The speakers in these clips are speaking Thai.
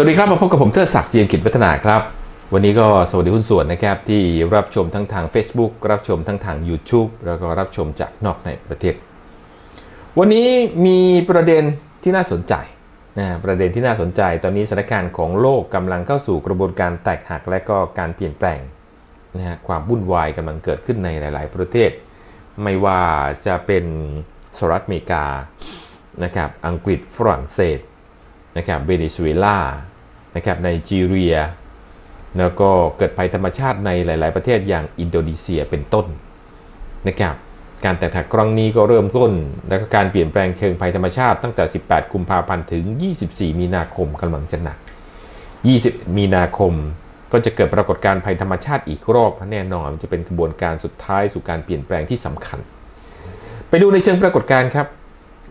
สวัสดีครับมาพบกับผมเทิดศักดิ์เจียมกิจพัฒนาครับ วันนี้ก็สวัสดีหุ้นส่วนนะครับ ที่รับชมทั้งทาง Facebook รับชมทั้งทาง YouTube แล้วก็รับชมจากนอกในประเทศ วันนี้มีประเด็นที่น่าสนใจนะประเด็นที่น่าสนใจ ตอนนี้สถานการณ์ของโลกกำลังเข้าสู่กระบวนการแตกหักและก็การเปลี่ยนแปลงนะฮะความวุ่นวายกำลังเกิดขึ้นในหลาย ๆ ประเทศ ไม่ว่าจะเป็นสหรัฐอเมริกานะครับอังกฤษฝรั่งเศส นะครับเวเนซุเอลานะครับไนจีเรีย แล้วก็เกิดภัยธรรมชาติในหลาย ๆ ประเทศอย่างอินโดนีเซียเป็นต้นนะครับการแตกหักครั้งนี้ก็เริ่มต้น และก็การเปลี่ยนแปลงเชิงภัยธรรมชาติตั้งแต่ 18 กุมภาพันธ์ถึง 24 มีนาคมกำลังจะหนัก 20 มีนาคมก็จะเกิดปรากฏการณ์ภัยธรรมชาติอีกรอบแน่นอนจะเป็นกระบวนการสุดท้ายสู่การเปลี่ยนแปลงที่สำคัญ ไปดูในเชิงปรากฏการณ์ครับ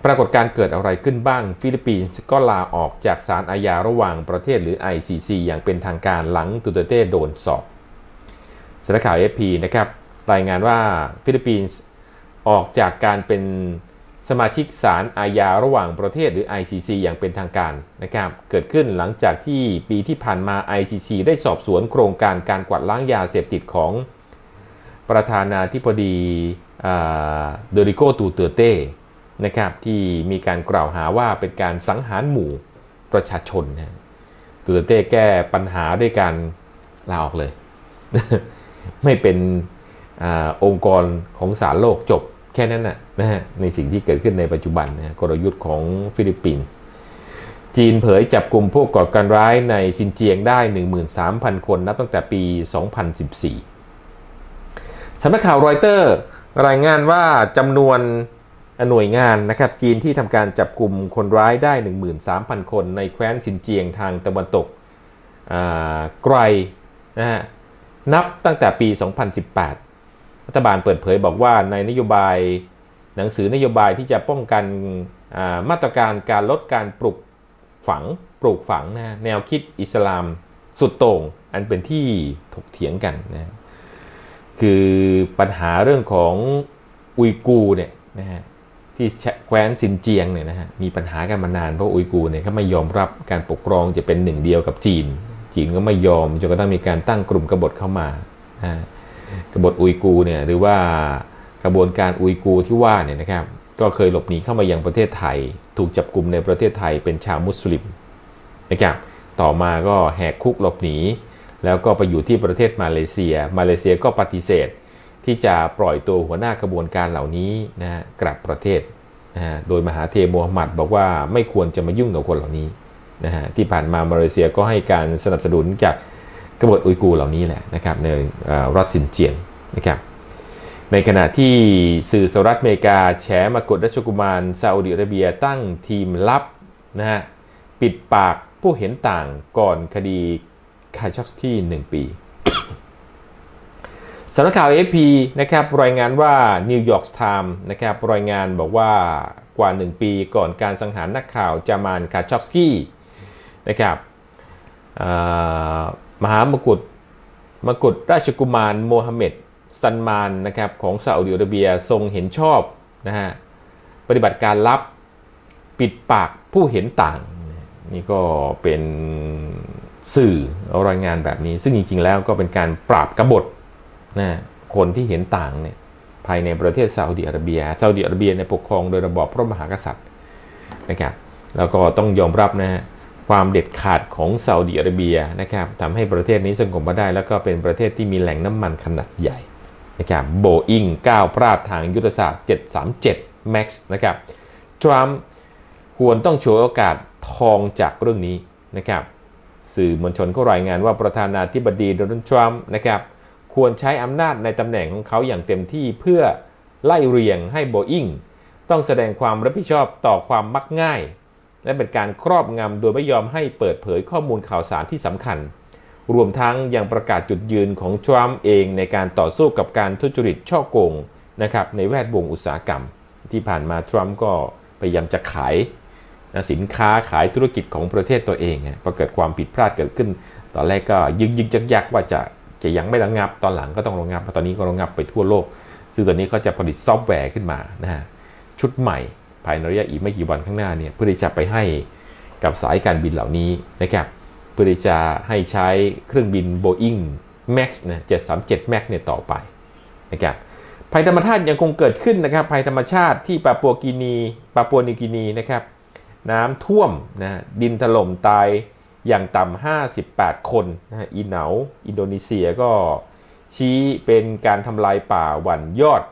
ปรากฏการเกิดอะไรขึ้นบ้าง ฟิลิปปินส์ก็ลาออกจากศาลอาญาระหว่างประเทศหรือ ICC อย่างเป็นทางการหลังตูเตเต้โดนสอบสำนักข่าว FP นะครับรายงานว่าฟิลิปปินส์ออกจากการเป็นสมาชิกศาลอาญาระหว่างประเทศหรือ ICC อย่างเป็นทางการนะครับเกิดขึ้นหลังจากที่ปีที่ผ่านมา ICC ได้สอบสวนโครงการการกวาดล้างยาเสพติดของประธานาธิบดีโดริโกตูเตเต้ นะครับที่มีการกล่าวหาว่าเป็นการสังหารหมู่ประชาชนนะตูเตเต้แก้ปัญหาด้วยการลาออกเลย ไม่เป็นอองค์กรของศาลโลกจบแค่นั้นนะนะฮะในสิ่งที่เกิดขึ้นในปัจจุบันนะกลยุทธ์ของฟิลิปปินส์จีนเผยจับกลุ่มพวกก่อการร้ายในซินเจียงได้ 13,000 คนนับตั้งแต่ปี 2014สำนักข่าวรอยเตอร์รายงานว่าจำนวน หน่วยงานนะครับจีนที่ทำการจับกลุ่มคนร้ายได้ 13,000 คนในแคว้นซินเจียงทางตะวันตกไกลนะฮะนับตั้งแต่ปี 2018 รัฐบาลเปิดเผยบอกว่าในนโยบายหนังสือนโยบายที่จะป้องกันมาตรการการลดการปลุกฝังปลูกฝังนะแนวคิดอิสลามสุดโต่งอันเป็นที่ถกเถียงกันนะคือปัญหาเรื่องของอุยกูเนี่ยนะฮะ ที่แคว้นซินเจียงเนี่ยนะฮะมีปัญหากันมานานเพราะอุยกูเนี่ยเขาไม่ยอมรับการปกครองจะเป็นหนึ่งเดียวกับจีน จีนก็ไม่ยอมจนกระทั่งมีการตั้งกลุ่มกบฏเข้ามานะกบฏอุยกูเนี่ยหรือว่ากระบวนการอุยกูที่ว่าเนี่ยนะครับก็เคยหลบหนีเข้ามายังประเทศไทย ถูกจับกลุ่มในประเทศไทยเป็นชาวมุสลิมนะครับต่อมาก็แหกคุกหลบหนี แล้วก็ไปอยู่ที่ประเทศมาเลเซีย มาเลเซียก็ปฏิเสธ ที่จะปล่อยตัวหัวหน้ากระบวนการเหล่านี้นะกลับประเทศนะฮะโดยมหาเทมูฮัมหมัดบอกว่าไม่ควรจะมายุ่งกับคนเหล่านี้นะฮะที่ผ่านมามาเลเซียก็ให้การสนับสนุนจากกบฏอุยกูเหล่านี้แหละนะครับในรัฐสินเจียงนะครับในขณะที่สื่อสหรัฐอเมริกาแฉมากดรัชกุมารซาอุดิอาระเบียตั้งทีมลับนะฮะปิดปากผู้เห็นต่างก่อนคดีคาช็อกสกี้หนึ่งปี สำนักข่าว AP นะครับรายงานว่า New York Times นะครับรายงานบอกว่ากว่า 1 ปีก่อนการสังหารนักข่าวจามานคาชอฟสกี้นะครับมหามกุฎมกุฎราชกุมารโมฮัมเหม็ดซันมานนะครับของซาอุดิอาระเบียทรงเห็นชอบนะฮะปฏิบัติการลับปิดปากผู้เห็นต่าง นี่ก็เป็นสื่อรายงานแบบนี้ ซึ่งจริงๆแล้วก็เป็นการปราบกบฏ นะคนที่เห็นต่างเนี่ยภายในประเทศซาอุดิอาระเบียซาอุดิอาระเบียในปกครองโดยระบอบพระมหากษัตริย์นะครับแล้วก็ต้องยอมรับนะความเด็ดขาดของซาอุดิอาระเบียนะครับทำให้ประเทศนี้สงบมาได้ แล้วก็เป็นประเทศที่มีแหล่งน้ำมันขนาดใหญ่นะครับโบอิงก้าวพลาดทางยุทธศาสตร์ 737 MAX นะครับทรัมป์ควรต้องโชว์โอกาสทองจากเรื่องนี้นะครับสื่อมวลชนก็รายงานว่าประธานาธิบดีโดนัลด์ทรัมป์นะครับ ควรใช้อำนาจในตำแหน่งของเขาอย่างเต็มที่เพื่อไล่เรียงให้โบอิงต้องแสดงความรับผิดชอบต่อความมักง่าย และเป็นการครอบงำโดยไม่ยอมให้เปิดเผยข้อมูลข่าวสารที่สำคัญ รวมทั้งยังประกาศจุดยืนของทรัมป์เองในการต่อสู้กับการทุจริตช่อโกงนะครับในแวดวงอุตสาหกรรม ที่ผ่านมาทรัมป์ก็พยายามจะขายสินค้าขายธุรกิจของประเทศตัวเองพอเกิดความผิดพลาดเกิดขึ้น ตอนแรกก็ยึกยึกยักยักว่าจะ จะยังไม่ระงับตอนหลังก็ต้องระงับตอนนี้ก็ระงับไปทั่วโลก ซึ่งตอนนี้ก็จะผลิตซอฟต์แวร์ขึ้นมานะฮะชุดใหม่ภายในระยะอีกไม่กี่วันข้างหน้าเนี่ยเพื่อที่จะไปให้กับสายการบินเหล่านี้นะครับพื่อที่จะให้ใช้เครื่องบิน Boeing Max นะ737 Max เนี่ยต่อไปนะครับภัยธรรมชาติยังคงเกิดขึ้นนะครับภัยธรรมชาติที่ปาปัวกินีปาปัวนิวกินีนะครับน้ำท่วมนะดินถล่มตาย อย่างต่ำ 58 คนนะอีเหนา อินโดนีเซียก็ชี้เป็นการทำลายป่าหวันยอด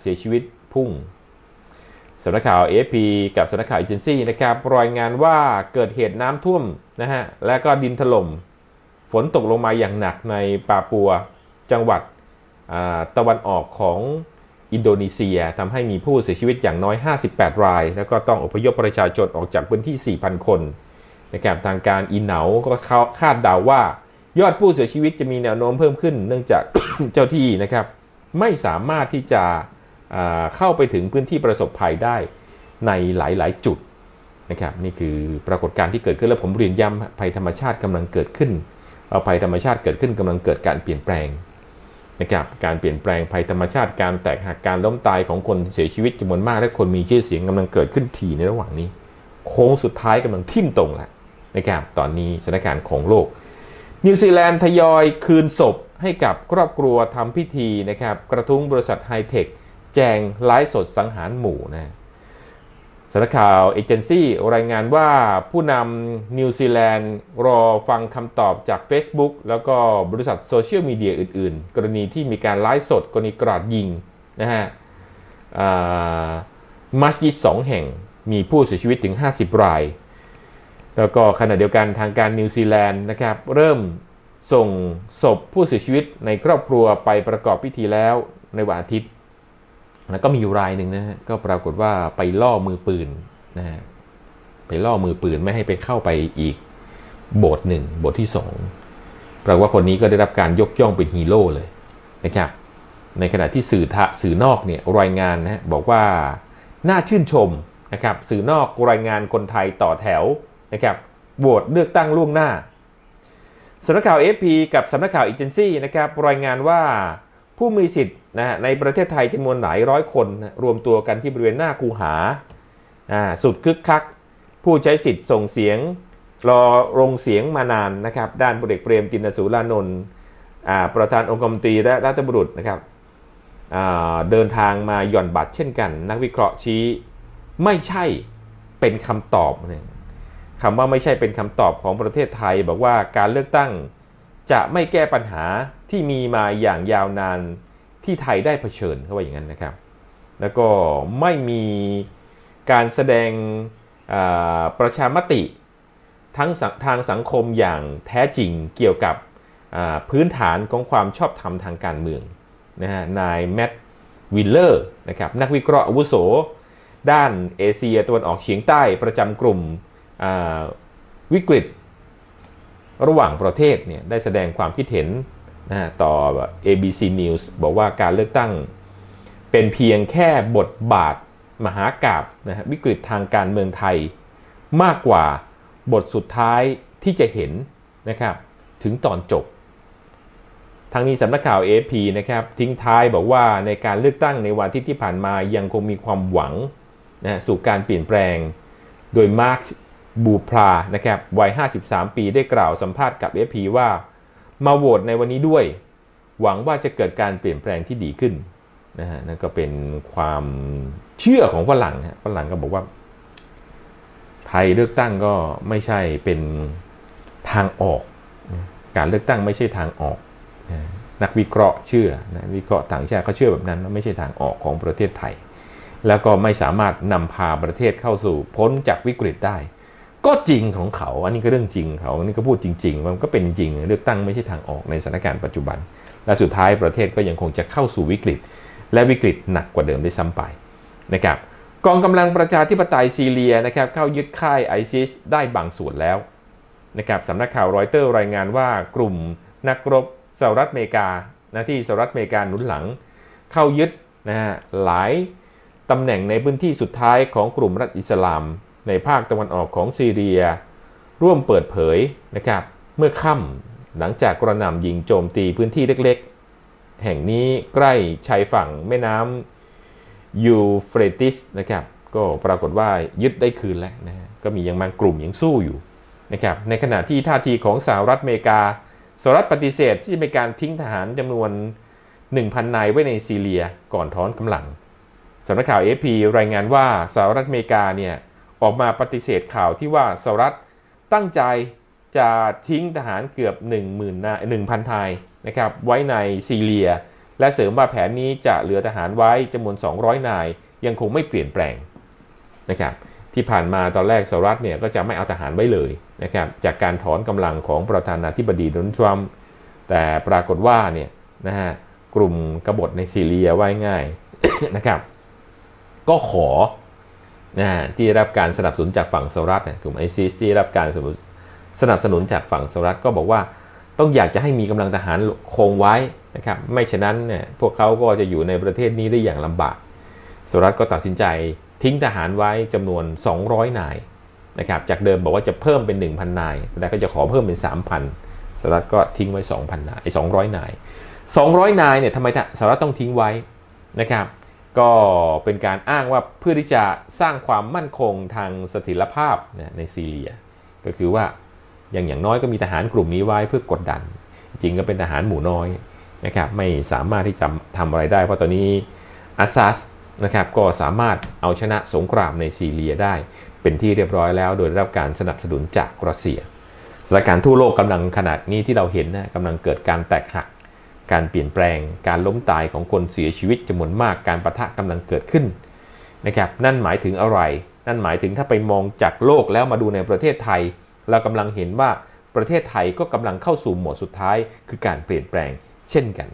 เสียชีวิตพุ่งสำนักข่าว AFP กับสำนักข่าวเอเจนซี่นะครับรายงานว่าเกิดเหตุน้ำท่วมนะฮะและก็ดินถล่มฝนตกลงมาอย่างหนักในปาปัวจังหวัดตะวันออกของอินโดนีเซียทำให้มีผู้เสียชีวิตอย่างน้อย 58 ราย แล้วก็ต้องอพยพประชาชนออกจากพื้นที่ 4,000 คน นะครับทางการอินเหนาก็คาดเดาว่า ยอดผู้เสียชีวิตจะมีแนวโน้มเพิ่มขึ้น เนื่องจากเจ้าที่นะครับ ไม่สามารถที่จะเข้าไปถึงพื้นที่ประสบภัยได้ในหลาย ๆ จุดนะครับนี่คือปรากฏการณ์ที่เกิดขึ้นแล้วผมเรียนย้ำภัยธรรมชาติกำลังเกิดขึ้นเอาภัยธรรมชาติเกิดขึ้นกำลังเกิดการเปลี่ยนแปลงนะครับการเปลี่ยนแปลงภัยธรรมชาติการแตกหักการล้มตายของคนเสียชีวิตจำนวนมากและคนมีชื่อเสียงกำลังเกิดขึ้นทีในระหว่างนี้ โค้งสุดท้ายกำลังทิ่มตรงแล้ว นะครับตอนนี้สถานการณ์ของโลก นิวซีแลนด์ทยอยคืนศพให้กับครอบครัวทำพิธีนะครับกระทุ้งบริษัทไฮเทคแจงไลฟ์สดสังหารหมู่นะสารข่าวเอเจนซี่รายงานว่าผู้นำนิวซีแลนด์รอฟังคำตอบจาก Facebook แล้วก็บริษัทโซเชียลมีเดียอื่นๆ กรณีที่มีการไลฟ์สดกรณีกราดยิงนะฮะมัสยิดสองแห่งมีผู้เสียชีวิตถึง 50 ราย แล้วก็ขณะเดียวกันทางการนิวซีแลนด์นะครับ เริ่มส่งศพผู้เสียชีวิตในครอบครัวไปประกอบพิธีแล้วในวันอาทิตย์ แล้วก็มีอยู่รายหนึ่งนะฮะก็ปรากฏว่าไปล่อมือปืนนะฮะไปล่อมือปืนไม่ให้ไปเข้าไปอีกโบสถ์หนึ่งโบสถ์ที่สองแปลว่าคนนี้ก็ได้รับการยกย่องเป็นฮีโร่เลยนะครับ ในขณะที่สื่อทะสื่อนอกเนี่ยรายงานนะบอกว่าน่าชื่นชมนะครับ สื่อนอกรายงานคนไทยต่อแถว นะครับโหวตเลือกตั้งล่วงหน้าสำนักข่าว FP กับสำนักข่าวอีเจนซี่นะครับรายงานว่าผู้มีสิทธิ์นะในประเทศไทยจำนวนหลายร้อยคนนะรวมตัวกันที่บริเวณหน้าคูหาสุดคึกคัก ผู้ใช้สิทธิ์ส่งเสียงรอลงเสียงมานานนะครับ ด้านพลเอกเปรมตินสุรานนท์ประธานองค์กรมตรีและรัฐบุรุษนะครับเดินทางมาหย่อนบัตรเช่นกัน นักวิเคราะห์ชี้ไม่ใช่เป็นคำตอบเนี่ย คำว่าไม่ใช่เป็นคำตอบของประเทศไทย บอกว่าการเลือกตั้ง จะไม่แก้ปัญหาที่มีมาอย่างยาวนานที่ไทยได้เผชิญเขาว่าอย่างนั้นนะครับ แล้วก็ไม่มีการแสดงประชามติทั้งทางสังคมอย่างแท้จริงเกี่ยวกับพื้นฐานของความชอบธรรมทางการเมืองนะฮะนายแมตวิลเลอร์นะครับนักวิเคราะห์อาวุโส ด้านเอเชียตะวันออกเฉียงใต้ประจำกลุ่ม วิกฤตระหว่างประเทศเนี่ยได้แสดงความคิดเห็นนะต่อ ABC News บอกว่าการเลือกตั้งเป็นเพียงแค่บทบาทมหากาบนะวิกฤตทางการเมืองไทย มากกว่าบทสุดท้ายที่จะเห็นนะครับถึงตอนจบ ทางนี้สำนักข่าว AP นะครับทิ้งท้ายบอกว่าในการเลือกตั้งในวันที่ที่ผ่านมายังคงมีความหวังนะสู่การเปลี่ยนแปลง โดยมาร์ค บูพลานะครับวัย 53 ปีได้กล่าวสัมภาษณ์กับ AP ว่า มาโหวตในวันนี้ด้วย หวังว่าจะเกิดการเปลี่ยนแปลงที่ดีขึ้นนะฮะนั่นก็เป็นความเชื่อของฝรั่งฮะฝรั่งก็บอกว่า ไทยเลือกตั้งก็ไม่ใช่เป็นทางออก การเลือกตั้งไม่ใช่ทางออก นักวิเคราะห์เชื่อนะวิเคราะห์ต่างชาติเขาเชื่อแบบนั้นว่าไม่ใช่ทางออกของประเทศไทย แล้วก็ไม่สามารถนำพาประเทศเข้าสู่พ้นจากวิกฤตได้ ก็จริงของเขา อันนี้ก็เรื่องจริงเขาอันนี้ก็พูดจริงๆมันก็เป็นจริงเลือกตั้งไม่ใช่ทางออกในสถานการณ์ปัจจุบัน และสุดท้ายประเทศก็ยังคงจะเข้าสู่วิกฤต และวิกฤตหนักกว่าเดิมได้ซ้ำไปนะครับกองกำลังประชาธิปไตยซีเรียนะครับเข้ายึดค่ายไอซิสได้บางส่วนแล้วนะครับสำนักข่าวรอยเตอร์รายงานว่ากลุ่มนักรบสหรัฐอเมริกานะที่สหรัฐอเมริกาหนุนหลัง เข้ายึดนะฮะหลายตำแหน่งในพื้นที่สุดท้ายของกลุ่มรัฐอิสลาม ในภาคตะวันออกของซีเรีย ร่วมเปิดเผยนะครับเมื่อค่ำหลังจากกระหน่ำยิงโจมตีพื้นที่เล็กๆ แห่งนี้ใกล้ชายฝั่งแม่น้ำยูเฟรติสนะครับก็ปรากฏว่ายึดได้คืนแล้วนะก็มียังบางกลุ่มยังสู้อยู่นะครับในขณะที่ท่าทีของสหรัฐอเมริกาสหรัฐปฏิเสธที่จะมีการทิ้งทหารจำนวน 1,000 นายไว้ในซีเรียก่อนถอนกำลังสำนักข่าว AP รายงานว่าสหรัฐอเมริกาเนี่ย ออกมาปฏิเสธข่าวที่ว่าสหรัฐตั้งใจจะทิ้งทหารเกือบ 10,000นาย1,000นายนะครับไว้ในซีเรีย และเสริมว่าแผนนี้จะเหลือทหารไว้จำนวน 200 นาย ยังคงไม่เปลี่ยนแปลงนะครับที่ผ่านมาตอนแรกสหรัฐเนี่ยก็จะไม่เอาทหารไว้เลยนะครับจากการถอนกำลังของประธานาธิบดีโดนัลด์ทรัมป์แต่ปรากฏว่าเนี่ยนะฮะกลุ่มกบฏในซีเรียว่าง่ายนะครับก็ขอ นะที่รับการสนับสนุนจากฝั่งสหรัฐกลุ่มไอซิสที่รับการสนับสนุนจากฝั่งสหรัฐก็บอกว่าต้องอยากจะให้มีกำลังทหารคงไว้นะครับไม่ฉะนั้นเนี่ยพวกเขาก็จะอยู่ในประเทศนี้ได้อย่างลำบากสหรัฐก็ตัดสินใจทิ้งทหารไว้จำนวน 200 นายนะครับจากเดิมบอกว่าจะเพิ่มเป็น 1,000 นายแต่ก็จะขอเพิ่มเป็น 3,000สหรัฐก็ทิ้งไว้ 2,000 นายไอ้200 นาย 200 นายเนี่ยทำไมสหรัฐต้องทิ้งไว้นะครับ ก็เป็นการอ้างว่าเพื่อที่จะสร้างความมั่นคงทางสถิรภาพในซีเรีย ก็คือว่าอย่างอย่างน้อยก็มีทหารกลุ่มนี้ไว้เพื่อกดดัน จริงก็เป็นทหารหมู่น้อยนะครับไม่สามารถที่จะทำอะไรได้ เพราะตอนนี้อาซัสนะครับก็สามารถเอาชนะสงครามในซีเรียได้ เป็นที่เรียบร้อยแล้ว โดยได้รับการสนับสนุนจากรัสเซียสถานการณ์ทั่วโลกกำลังขนาดนี้ที่เราเห็นนะกำลังเกิดการแตกหัก การเปลี่ยนแปลง การล้มตายของคนเสียชีวิตจำนวนมากการประทะกำลังเกิดขึ้นนะครับนั่นหมายถึงอะไร นั่นหมายถึงถ้าไปมองจากโลกแล้วมาดูในประเทศไทย เรากำลังเห็นว่าประเทศไทยก็กำลังเข้าสู่โหมดสุดท้าย คือการเปลี่ยนแปลง เช่นกัน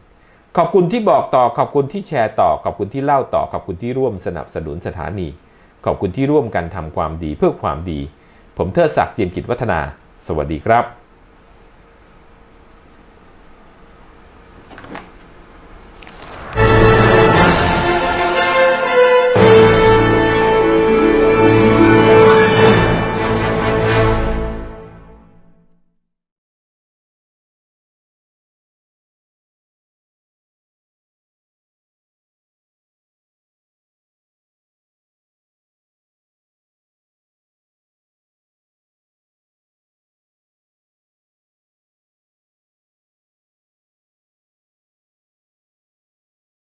ขอบคุณที่บอกต่อขอบคุณที่แชร์ต่อขอบคุณที่เล่าต่อขอบคุณที่ร่วมสนับสนุนสถานี ขอบคุณที่ร่วมกันทำความดีเพื่อความดี ผมเทิดศักดิ์เจียมกิจวัฒนา สวัสดีครับ